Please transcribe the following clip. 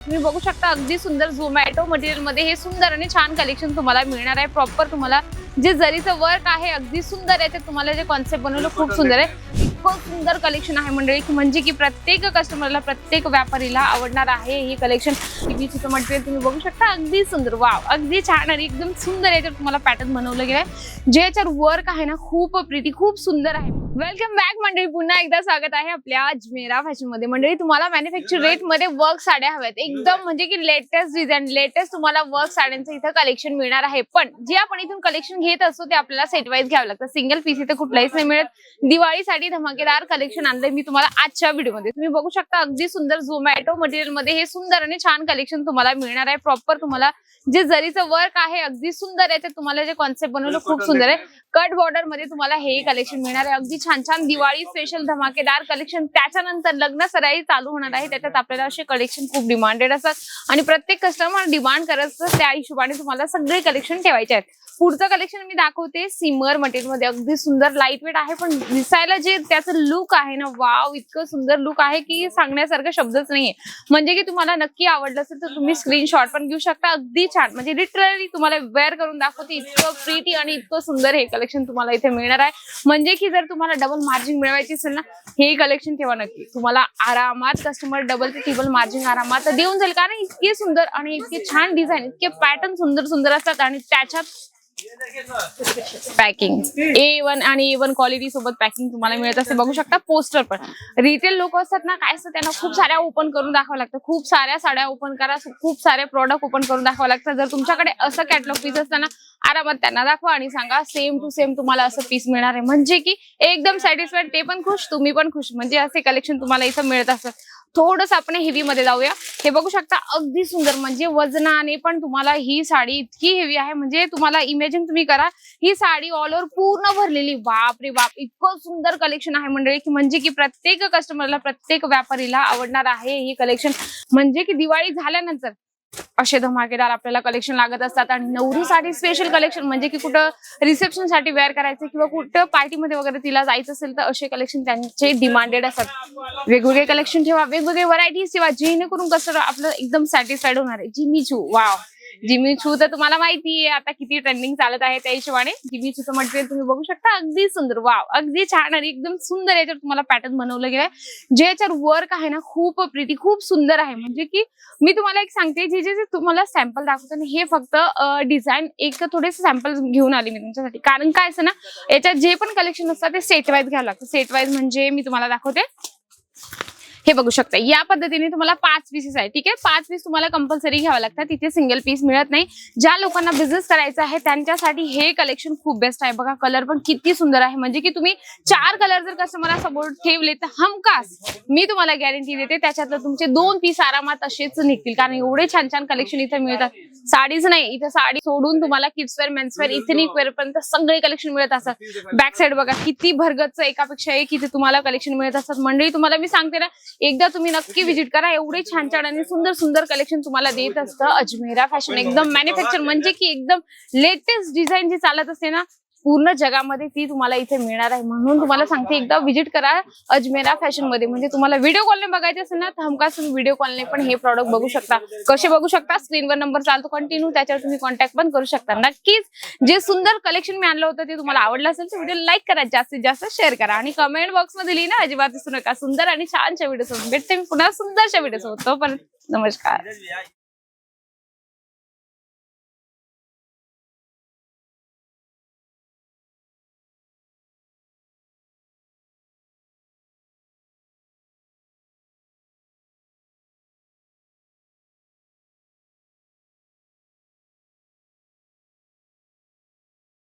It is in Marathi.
तुम्ही बघू शकता अगदी सुंदर झोमॅटो मटेरियलमध्ये हे सुंदर आणि छान कलेक्शन तुम्हाला मिळणार आहे. प्रॉपर तुम्हाला जे जरीचं वर्क आहे अगदी सुंदर आहे ते तुम्हाला जे कॉन्सेप्ट बनवलं खूप सुंदर आहे. इतकं सुंदर कलेक्शन आहे मंडळी म्हणजे की प्रत्येक कस्टमरला प्रत्येक व्यापारीला आवडणार आहे हे कलेक्शन टीव्हीचं मटेरियल तुम्ही बघू शकता अगदी सुंदर. वाव अगदी छान आणि एकदम सुंदर याच्यावर तुम्हाला पॅटर्न बनवलं गेलं आहे जे याच्यावर वर्क आहे ना खूप प्रिटी खूप सुंदर आहे. वेलकम बॅक मंडळी. पुन्हा एकदा स्वागत आहे आपल्या अजमेरा फॅशनमध्ये. मंडळी तुम्हाला मॅन्युफॅक्चर रेटमध्ये वर्क साड्या हव्यात. एकदम म्हणजे की लेटेस्ट डिझाईन लेटेस्ट तुम्हाला वर्क साड्यांचं इथं कलेक्शन मिळणार आहे. पण जे आपण इथून कलेक्शन घेत असतो ते आपल्याला सेट वाईज घ्यावं लागतं. सिंगल पीस इथं कुठलाहीच नाही मिळत. दिवाळीसाठी धमाकेदार कलेक्शन आणलंय मी तुम्हाला आजच्या व्हिडिओमध्ये तुम्ही बघू शकता अगदी सुंदर झोमॅटो मटेरियलमध्ये हे सुंदर आणि छान कलेक्शन तुम्हाला मिळणार आहे. प्रॉपर तुम्हाला जे जरीचं वर्क आहे अगदी सुंदर आहे ते तुम्हाला जे कॉन्सेप्ट बनवलं खूप सुंदर आहे. कट बॉर्डरमध्ये तुम्हाला हे कलेक्शन मिळणार आहे. अगदी छान छान दिवाळी स्पेशल धमाकेदार कलेक्शन त्याच्यानंतर लग्न सराई चालू होणार आहे. त्याच्यात आपल्याला असे कलेक्शन खूप डिमांडेड असतात. आणि प्रत्येक कस्टमर डिमांड करत असतात. त्या हिशोबाने तुम्हाला सगळे कलेक्शन ठेवायचे आहेत. पुढचं कलेक्शन मी दाखवते. सिमर मटेरियलमध्ये. अगदी सुंदर लाइट वेट आहे. पण दिसायला जे त्याचं लुक आहे ना वाव इतकं सुंदर लुक आहे की सांगण्यासारखं शब्दच नाहीये. म्हणजे की तुम्हाला नक्की आवडलं असेल तर तुम्ही स्क्रीनशॉट पण घेऊ शकता. अगदी छान. म्हणजे लिटरली तुम्हाला वेअर करून दाखवते. इतकं प्रीटी आणि इतकं सुंदर हे कलेक्शन तुम्हाला इथे मिळणार आहे. म्हणजे की जर तुम्हाला डबल मार्जिन मिळवायची असेल ना हे कलेक्शन ठेवा नक्की. तुम्हाला आरामात कस्टमर डबल ते मार्जिन आरामात देऊन जाईल. कारण इतके सुंदर आणि इतके छान डिझाईन इतके पॅटर्न सुंदर सुंदर असतात आणि त्याच्यात पॅकिंग ए वन आणि ए वन क्वालिटी सोबत पॅकिंग तुम्हाला मिळत असते. बघू शकता पोस्टर पण. रिटेल लोक असतात ना काय असतं त्यांना खूप साऱ्या ओपन करून दाखवावं लागतं. खूप साऱ्या साड्या ओपन करा खूप सारे प्रोडक्ट ओपन करून दाखवावं लागतं. जर तुमच्याकडे असं कॅटलॉग पीस असताना आरामात त्यांना दाखवा आणि सांगा सेम टू सेम तुम्हाला असं पीस मिळणार आहे. म्हणजे की एकदम सॅटिस्फाईड ते पण खुश तुम्ही पण खुश. म्हणजे असे कलेक्शन तुम्हाला इथं मिळत असतात. थोडस आपण हेवी मध्ये जाऊया. हे बघू शकता अगदी सुंदर. म्हणजे वजनाने पण तुम्हाला ही साडी इतकी हेवी आहे. म्हणजे तुम्हाला इमॅजिन तुम्ही करा ही साडी ऑल ओव्हर पूर्ण भरलेली. बाप रे बाप इतकं सुंदर कलेक्शन आहे मंडळी की म्हणजे की प्रत्येक कस्टमरला प्रत्येक व्यापारीला आवडणार आहे हे कलेक्शन म्हणजे की दिवाळी झाल्यानंतर असे धमाकेदार आपल्याला कलेक्शन लागत असतात. आणि नवरीसाठी स्पेशल कलेक्शन म्हणजे की कुठं रिसेप्शनसाठी वेअर करायचं किंवा कुठं पार्टीमध्ये वगैरे तिला जायचं असेल तर असे कलेक्शन त्यांचे डिमांडेड असतात. वेगवेगळे कलेक्शन ठेवा वेगवेगळे व्हरायटीज ठेवा जेणेकरून कसं आपलं एकदम सॅटिस्फाईड होणार आहे. जिमी चू वाव जिमी छू तर तुम्हाला माहिती आहे आता किती ट्रेंडिंग चालत आहे त्या हिशोबाने. जिमी छूचं मटेरियल तुम्ही बघू शकता अगदी सुंदर. वाव अगदी छान आणि एकदम सुंदर याच्यावर तुम्हाला पॅटर्न बनवलं गेलंय. जे याच्यावर वर्क आहे ना खूप प्रिटी खूप सुंदर आहे. म्हणजे की मी तुम्हाला एक सांगते जे जे तुम्हाला सॅम्पल दाखवते हे फक्त डिझाईन एक थोडेसे सॅम्पल घेऊन आले मी तुमच्यासाठी. कारण काय असं ना याच्यात जे पण कलेक्शन असतात ते सेट वाईज घ्यावं लागतं. सेट वाईज म्हणजे मी तुम्हाला दाखवते. हे बघू शकता. या पद्धतीने तुम्हाला पाच पीसेस आहे ठीक आहे? पाच पीस तुम्हाला कंपल्सरी घ्यावं लागतात. तिथे सिंगल पीस मिळत नाही. ज्या लोकांना बिझनेस करायचा आहे त्यांच्यासाठी हे कलेक्शन खूप बेस्ट आहे. बघा कलर पण किती सुंदर आहे. म्हणजे की तुम्ही चार कलर जर कस्टमर समोर ठेवले तर हमखास मी तुम्हाला गॅरंटी देते त्याच्यातलं तुमचे दोन पीस आरामात असेच निघतील. कारण एवढे छान छान कलेक्शन इथे मिळतात. साडीच नाही. इथे साडी सोडून तुम्हाला किड्सवेअर मेन्सवेअर इथनिक वेअर पर्यंत सगळे कलेक्शन मिळत असतात. बॅक साईड बघा किती भरगतचं एकापेक्षा एक इथे तुम्हाला कलेक्शन मिळत असतात. मंडळी तुम्हाला मी सांगते ना एकदा तुम्ही नक्की व्हिजिट करा. एवढे छान छान आणि सुंदर सुंदर कलेक्शन तुम्हाला देत असतं. अजमेरा फॅशन एकदम मॅन्युफॅक्चर म्हणजे की एकदम लेटेस्ट डिझाईन जी चालत असते ना पूर्ण जगामध्ये ती तुम्हाला इथे मिळणार आहे. म्हणून तुम्हाला सांगते एकदा व्हिजिट करा अजमेरा फॅशनमध्ये. म्हणजे तुम्हाला व्हिडिओ कॉलने बघायचे असेल ना तर हमखास तुम्ही व्हिडिओ कॉलने पण हे प्रॉडक्ट बघू शकता. कसे बघू शकता? स्क्रीनवर नंबर चालतो कंटिन्यू त्याच्यावर तुम्ही कॉन्टॅक्ट पण करू शकता. नक्कीच जे सुंदर कलेक्शन मी आणलं होतं ते तुम्हाला आवडलं असेल तर व्हिडिओ लाईक करा. जास्तीत जास्त शेअर करा. आणि कमेंट बॉक्समध्ये लिहिना अजिबात दिसू नका. सुंदर आणि छानच्या व्हिडिओ सोबत भेटते मी पुन्हा सुंदरच्या व्हिडिओ सोबत तोपर्यंत. नमस्कार.